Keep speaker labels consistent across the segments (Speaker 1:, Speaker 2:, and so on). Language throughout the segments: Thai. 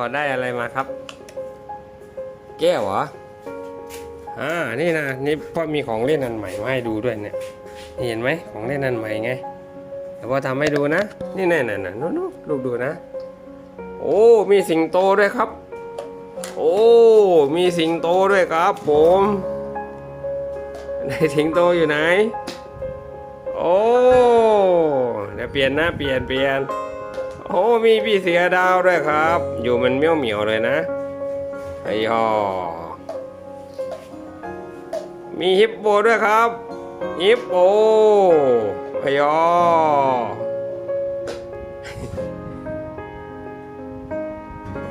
Speaker 1: เขาได้อะไรมาครับ แก้วเหรออ่านี่นะนี่พ่อมีของเล่นอันใหม่มาให้ดูด้วยเนี่ยนี่เห็นไหมของเล่นอันใหม่ไงเดี๋ยวพ่อทำให้ดูนะ นี่แน่น่ะน่ะนู้นๆลูกดูนะ โอ้มีสิงโตด้วยครับ โอ้มีสิงโตด้วยครับ ผมไหนสิงโตอยู่ไหน โอ้เดี๋ยวเปลี่ยนนะเปลี่ยนเปลี่ยน โอ้มีพี่เสือดาวด้วยครับ อยู่มันเมี่ยวเหมียวเลยนะไอ้ยอมีฮิปโปด้วยครับฮิปโปไอ้ยอ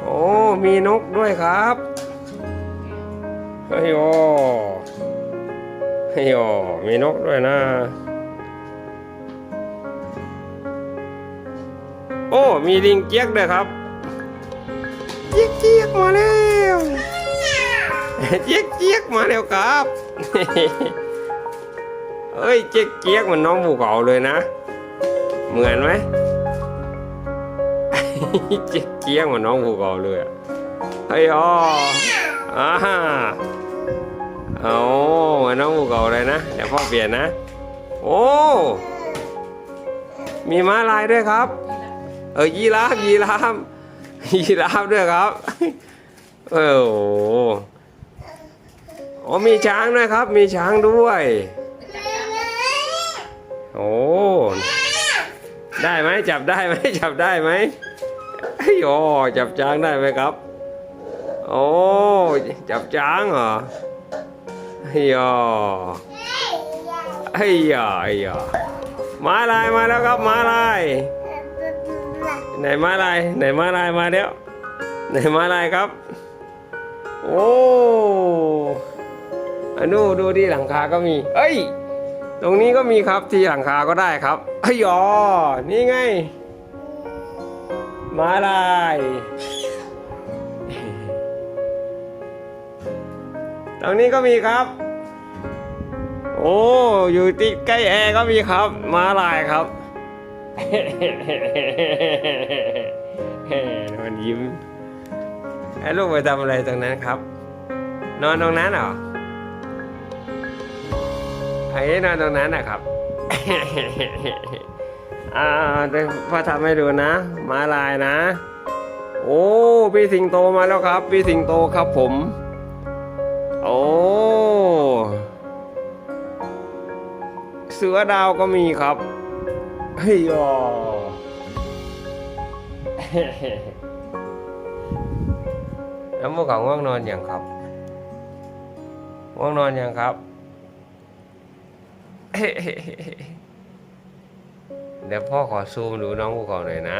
Speaker 1: โอ้มีนกด้วยครับไอ้ยอไอ้ยอมีนกด้วยนะ โอ้ มีลิงเจี๊ยกด้วยครับ เจี๊ยกเจี๊ยกมาแล้วเจี๊ยกเจี๊ยกมาแล้วครับเอ้ยเจี๊ยกเจี๊ยกเหมันน้องภูเขาเลยนะ เหมือนไหมเจี๊ยกเจี๊ยกเหมันน้องภูเขาเลยอะเฮ้ยอ๋ออ่าเอาเหมือนน้องภูเขาเลยนะเดี๋ยวพ่อเปลี่ยนนะ โอ้ มีม้าลายด้วยครับ เออยีราฟยีราฟยีราฟด้วยครับเออโอ้โอมีช้างด้วยครับ มีช้างด้วยโอ้ได้ไหมจับได้ไหมจับได้ไหมไอ้ยโอ้จับช้างได้ไหมครับ โอ้จับช้างเหรอไอ้ยอไอ้ยาไอ้ยมาลายมาแล้วครับมาลาย ไหนมาลายไหนมาลายมาแล้วไหนมาลายครับ โอ้อันนู้ดูที่หลังคาก็มี เอ้ย ตรงนี้ก็มีครับที่หลังคาก็ได้ครับเอ้ยอ๋อนี่ไง มาลายตรงนี้ก็มีครับ โอ้ อยู่ติดใกล้แอร์ก็มีครับ มาลายครับ มันยิ้มไอ้ลูกไปทำอะไรตรงนั้นครับ นอนตรงนั้นเหรอไอ้นอนตรงนั้นนะครับอ่าพ่อทำให้ดูนะ มาลายนะ โอ้พี่สิงโตมาแล้วครับพี่สิงโตครับผม โอ้เสือดาวก็มีครับ เฮ้ยอ๋อแล้วพวกเขาง่วงนอนอย่างครับ ง่วงนอนอย่างครับ เดี๋ยวพ่อขอซูมดูน้องพวกเขาหน่อยนะ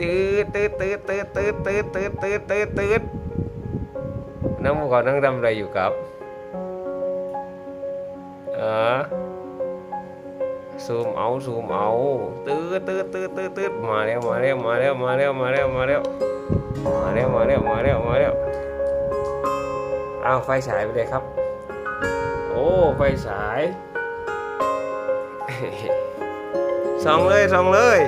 Speaker 1: ตืดตืดตืดตืดตืดตืดตืดตืดตืดตืดน้องพวกเขานั่งทำอะไรอยู่ครับ เออ ซูมเอาซูมเอาตื้อตื้อตื้อตื้อตื้อมาแล้วมาแล้วมาแล้วมาแล้วมาแล้วมาแล้วมาแล้วมาแล้วมาแล้วมาแล้วเอาไฟฉายไปเลยครับ โอ้ไฟฉายส่องเลยส่องเลย